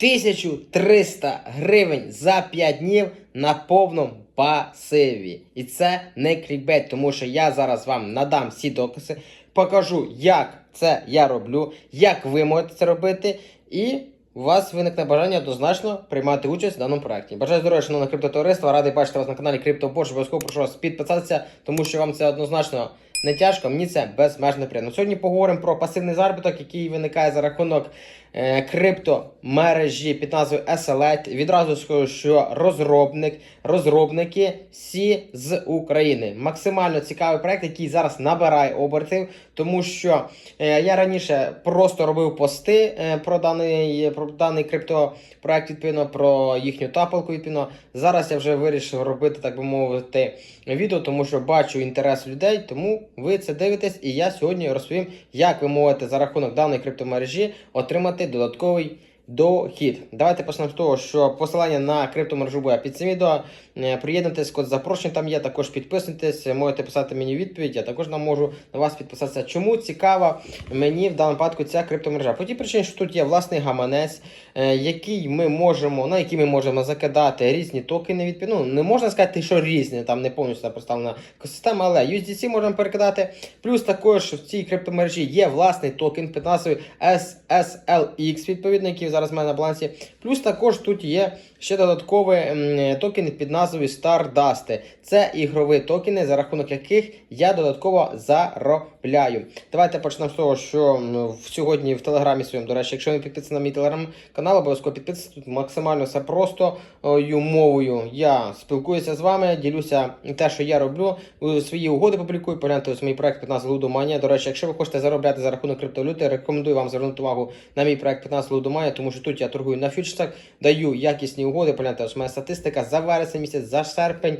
1300 гривень за 5 днів на повному пасиві. І це не клікбейт, тому що я зараз вам надам всі докази, покажу, як це я роблю, як ви можете це робити, і у вас виникне бажання однозначно приймати участь в даному проєкті. Бажаю здоров'я, шановне криптотовариство, радий бачити вас на каналі CryptoBosh. Обов'язково прошу вас підписатися, тому що вам це однозначно не тяжко, мені це безмежно приємно. Сьогодні поговоримо про пасивний заробіток, який виникає за рахунок криптомережі під назвою SLite. Відразу скажу, що розробник, розробники всі з України. Максимально цікавий проект, який зараз набирає обертів, тому що е, я раніше просто робив пости е, про даний, про даний криптопроект, відповідно про їхню тапалку. Відповідно, зараз я вже вирішив робити, так би мовити, відео, тому що бачу інтерес людей, тому ви це дивитесь, і я сьогодні розповім, як ви можете за рахунок даної криптомережі отримати додатковий дохід. Давайте почнемо з того, що посилання на криптомережу буде під цим відео. Е, Приєднуйтесь, код запрошення там є, також підписуйтесь, можете писати мені відповідь, я також нам можу на вас підписатися. Чому цікава мені в даному випадку ця криптомережа? По тій причині, що тут є власний гаманець, е, який ми можемо, на який ми можемо закидати різні токени. Відповідно, ну, не можна сказати, що різні, там не повністю представлена екосистема, але USDC можемо перекидати. Плюс також в цій криптомережі є власний токен під назвою SSLX, відповідно, який зараз в мене на балансі. Плюс також тут є ще додаткові токени під назвою Stardust. Це ігрові токени, за рахунок яких я додатково заробляю. Давайте почнемо з того, що сьогодні в телеграмі своєму, до речі, якщо ви підписані на мій телеграм-канал, обов'язково підписуйтесь. Тут максимально все просто мовою. Я спілкуюся з вами, ділюся те, що я роблю. е, Свої угоди публікую. Погляньте ось мій проект 15 Лудоманія. До речі, якщо ви хочете заробляти за рахунок криптовалюти, рекомендую вам звернути увагу на мій проект 15 Лудоманія, тому що тут я торгую на фьючерсах, даю якісні угоди. Погляньте, ось моя статистика за вересень місяць, за серпень.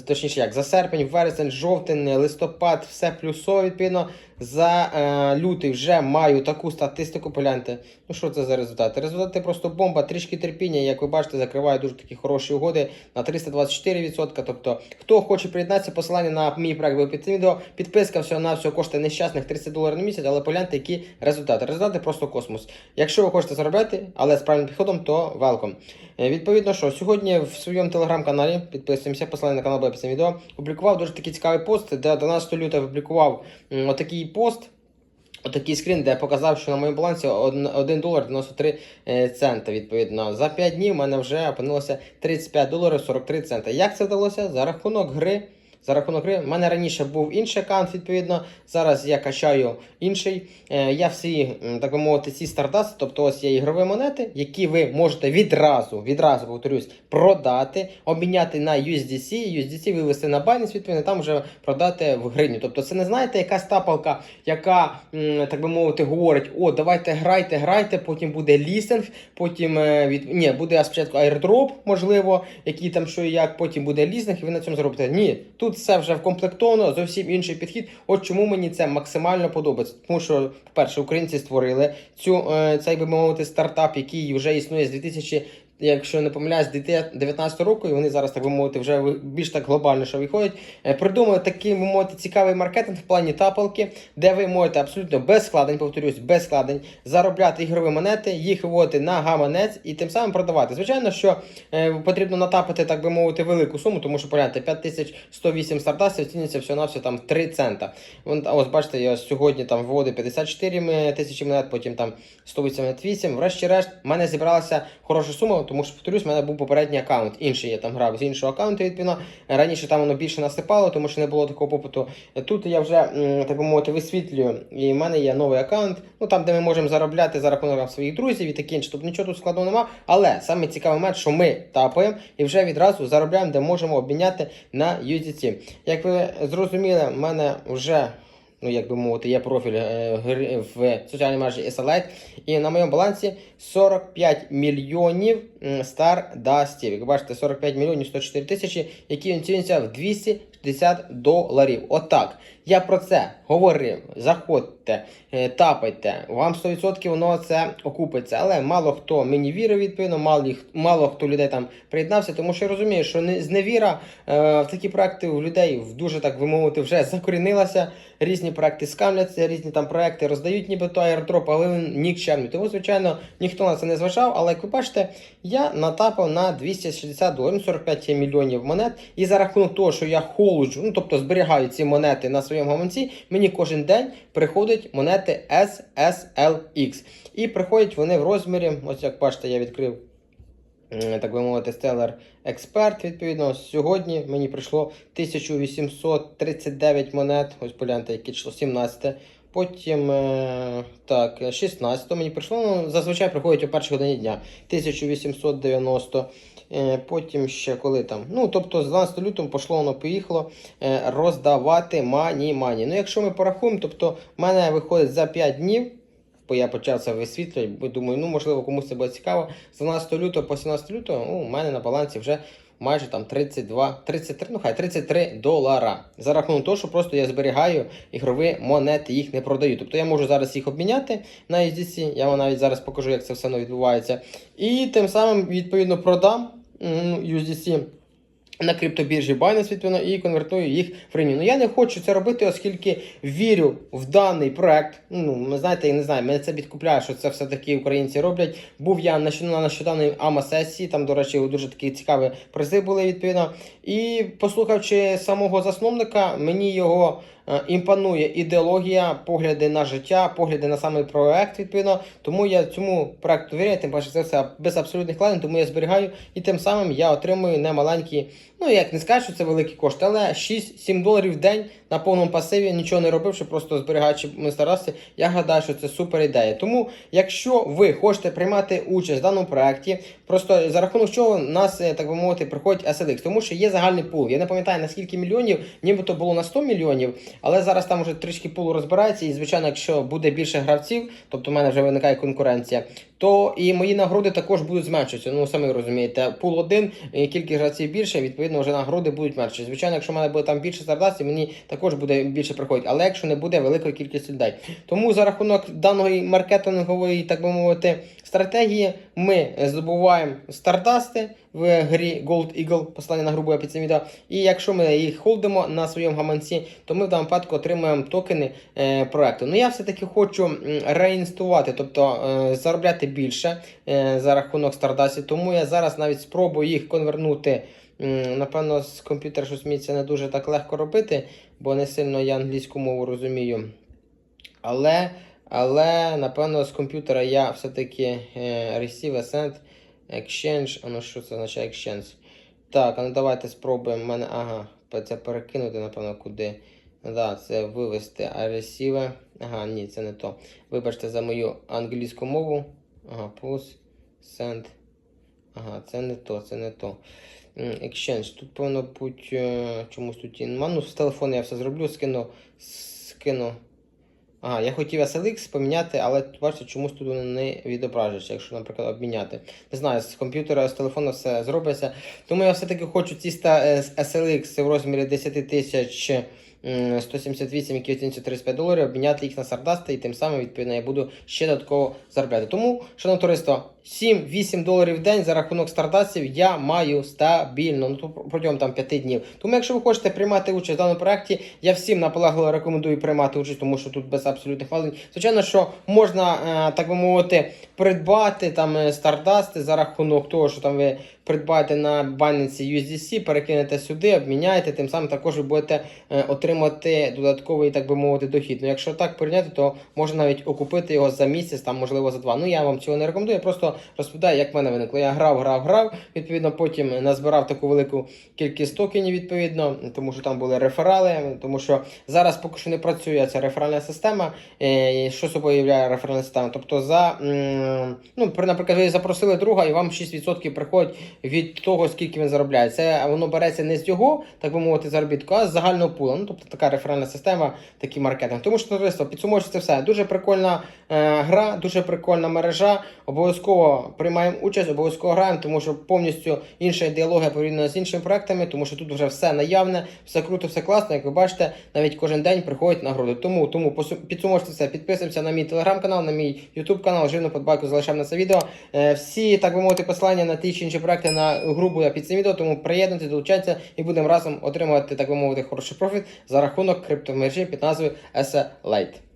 Точніше, як за серпень, вересень, жовтень, листопад, все плюсово, відповідно. За е, лютий вже маю таку статистику. Погляньте. Ну що це за результати? Результати просто бомба, трішки терпіння. Як ви бачите, закриваю дуже такі хороші угоди на 324%. Тобто, хто хоче приєднатися, посилання на мій проект буде під цим відео. Підписка всього на всього коштує нещасних 30 доларів на місяць, але погляньте, які результати. Результати просто космос. Якщо ви хочете заробляти, але з правильним підходом, то велком. Е, Відповідно, що сьогодні в своєму телеграм-каналі підписуємося, посилання на канал буде цим відео. Опублікував дуже такий цікавий пост, де 12 лютого опублікував отакий пост. Отакий скрін, де я показав, що на моєму балансі 1 долар 93 е, цента. Відповідно, за 5 днів в мене вже опинилося 35 доларів 43 цента. Як це вдалося? За рахунок гри. За рахунок гри. У мене раніше був інший аккаунт, відповідно. Зараз я качаю інший. Е, я всі, так би мовити, ці стардасти, тобто ось є ігрові монети, які ви можете відразу, відразу повторюсь, продати, обміняти на USDC, USDC вивести на Binance, відповідно, там вже продати в гривні. Тобто це не знаєте, якась тапалка, яка, так би мовити, говорить: о, давайте грайте, грайте, потім буде лістинг, потім е, від... Ні, буде спочатку airdrop, можливо, який там що і як, потім буде лістинг, і ви на цьому заробите. Ні, тут все вже вкомплектовано, зовсім інший підхід. От чому мені це максимально подобається. Тому що, по-перше, українці створили цю е, цей би мовити стартап, який вже існує з 2000 Якщо не помиляюсь, з 2019 року, і вони зараз, так би мовити, вже більш так глобально що виходять. Е, Придумали такий, би мовити, цікавий маркетинг в плані тапалки, де ви можете абсолютно без складень, повторюсь, без складень, заробляти ігрові монети, їх виводити на гаманець і тим самим продавати. Звичайно, що е, потрібно натапити, так би мовити, велику суму, тому що погляньте, 5108 стартасів ціниться всього на все там 3 цента. Вон, ось бачите, я сьогодні там вводив 54 тисячі монет, потім там 188. Врешті-решт, в мене зібралася хороша сума, тому що повторюсь, в мене був попередній аккаунт. Інший я там грав з іншого аккаунту, відповідно. Раніше там воно більше насипало, тому що не було такого попиту. Тут я вже, так би мовити, висвітлюю. І в мене є новий аккаунт, ну там, де ми можемо заробляти за рахунок своїх друзів і таке інше. Тобто нічого тут складного нема. Але саме цікавий момент, що ми тапаємо і вже відразу заробляємо, де можемо обміняти на USDC. Як ви зрозуміли, в мене вже. Ну, як би мовити, є профіль е, гри- в соціальній мережі SLite. І на моєму балансі 45 мільйонів м, стардастів. Як бачите, 45 мільйонів 104 тисячі, які оцінюються в 260 доларів. Отак. Я про це говорив. Заходьте, е, тапайте. Вам 100% воно це окупиться. Але мало хто мені вірив, відповідно, мало, мало хто людей там приєднався, тому що я розумію, що не, зневіра е, в такі проекти у людей в дуже так би мовити вже закорінилася. Різні проекти скамляться, різні там проекти роздають нібито аірдроп, але він нікчемний. Тому, звичайно, ніхто на це не зважав. Але як ви бачите, я натапав на 260 доларів, ну, 45 мільйонів монет. І за рахунок того, що я холоджу, ну тобто зберігаю ці монети на своєму гаманці, мені кожен день приходять монети SSLX. І приходять вони в розмірі, ось як бачите, я відкрив. Так би мовити, Stellar Expert, відповідно, сьогодні мені прийшло 1839 монет. Ось погляньте, яке число 17. Потім е, так, 16 мені прийшло. Ну, зазвичай приходять о першій годині дня. 1890. Е, Потім ще коли там. Ну, тобто з 12 лютого пішло воно поїхало е, роздавати мані мані. Ну, якщо ми порахуємо, тобто в мене виходить за 5 днів. Бо я почав це висвітлювати, думаю, ну можливо комусь це буде цікаво. З 12 лютого по 17 лютого ну, у мене на балансі вже майже там 32, 33, ну хай 33 долара. За рахунок того, що просто я зберігаю ігрові монети, їх не продаю. Тобто я можу зараз їх обміняти на USDC, я вам навіть зараз покажу, як це все відбувається. І тим самим, відповідно, продам USDC на криптобіржі Binance, відповідно, і конвертую їх в гривні. Ну я не хочу це робити, оскільки вірю в даний проект. Ну, ви знаєте, я не знаю, мене це підкупляє, що це все-таки українці роблять. Був я на нещодавній АМА-сесії, там, до речі, дуже такі цікаві призи були, відповідно. І послухавши самого засновника, мені його імпонує ідеологія, погляди на життя, погляди на самий проект, відповідно. Тому я цьому проекту вірю, тим паче це все без абсолютних вкладень, тому я зберігаю і тим самим я отримую немаленькі, ну як не скажу, що це великі кошти, але 6-7 доларів в день на повному пасиві, нічого не робивши, просто зберігаючи старості, я гадаю, що це супер ідея. Тому, якщо ви хочете приймати участь в даному проекті, просто за рахунок чого нас, е, так би мовити, приходить SLX, тому що є загальний пул. Я не пам'ятаю на скільки мільйонів, нібито було на 100 мільйонів, але зараз там вже трішки пул розбирається, і звичайно, якщо буде більше гравців, тобто в мене вже виникає конкуренція, то і мої нагороди також будуть зменшуватися. Ну самі розумієте, пул один, кількість гравців більше, відповідно, вже нагороди будуть менше. Звичайно, якщо в мене буде там більше стардастів, мені також буде більше приходити, але якщо не буде великої кількості людей. Тому за рахунок даної маркетингової, так би мовити, стратегії, ми здобуваємо стардасти в грі Gold Eagle, послання на грубу відео. І якщо ми їх холдимо на своєму гаманці, то ми в даному випадку отримуємо токени е, проекту. Ну я все-таки хочу реінвестувати, тобто е, заробляти більше е, за рахунок стардастів. Тому я зараз навіть спробую їх конвернути. Напевно, з комп'ютера щось мені не дуже так легко робити, бо не сильно я англійську мову розумію. Але, але напевно, з комп'ютера я все-таки е, receive, send, exchange. А ну що це означає exchange? Так, ну давайте спробуємо. Мене, ага, це перекинути, напевно, куди. Да, це вивести, а receive. Ага, ні, це не то. Вибачте за мою англійську мову. Ага, plus, send. Ага, це не то, це не то. Exchange. Тут повинно бути е, чомусь тут і. Ну, з телефону я все зроблю, скину. Скину. Ага, я хотів SLX поміняти, але бачите, чомусь тут воно не відображується, якщо, наприклад, обміняти. Не знаю, з комп'ютера, з телефону все зробиться. Тому я все-таки хочу ці е, SLX в розмірі 10 тисяч. м, 178, які оцінюються 35 доларів, обміняти їх на сардасти, і тим самим, відповідно, я буду ще додатково заробляти. Тому, шановне товариство, 7-8 доларів в день за рахунок стардастів я маю стабільно, ну протягом там 5 днів. Тому, якщо ви хочете приймати участь в даному проєкті, я всім наполегливо рекомендую приймати участь, тому що тут без абсолютних вкладень. Звичайно, що можна, е, так би мовити, придбати там е, стардасти за рахунок того, що там ви придбаєте на Binance USDC, перекинете сюди, обміняєте, тим самим також ви будете е, отримати додатковий, так би мовити, дохід. Ну, якщо так порівняти, то можна навіть окупити його за місяць, там можливо за два. Ну я вам цього не рекомендую. Я просто розповідаю, як в мене виникло. Я грав, грав, грав. Відповідно, потім назбирав таку велику кількість токенів, відповідно, тому що там були реферали, тому що зараз поки що не працює ця реферальна система. Е, Що собою являє реферальна система? Тобто, за ну, при- наприклад, ви запросили друга, і вам 6% приходить від того, скільки він заробляє. Це воно береться не з його, так би мовити, заробітку, а з загального пула. Ну, тобто така реферальна система, такий маркетинг. Тому що товариство, підсумовуючи це все. Дуже прикольна е, гра, дуже прикольна мережа. Обов'язково приймаємо участь, обов'язково граємо, тому що повністю інша ідеологія порівняно з іншими проектами, тому що тут вже все наявне, все круто, все класно. Як ви бачите, навіть кожен день приходять нагороди. Тому тому підсумовуючи все, підписуємося на мій телеграм-канал, на мій ютуб канал, жирну подбайку залишаємо на це відео. Е, всі, так би мовити, посилання на ті чи інші проекти на грубу під цим тому приєднуйтесь, долучайтеся і будемо разом отримувати, так би мовити, хороший профіт за рахунок криптомережі під назвою SE Lite.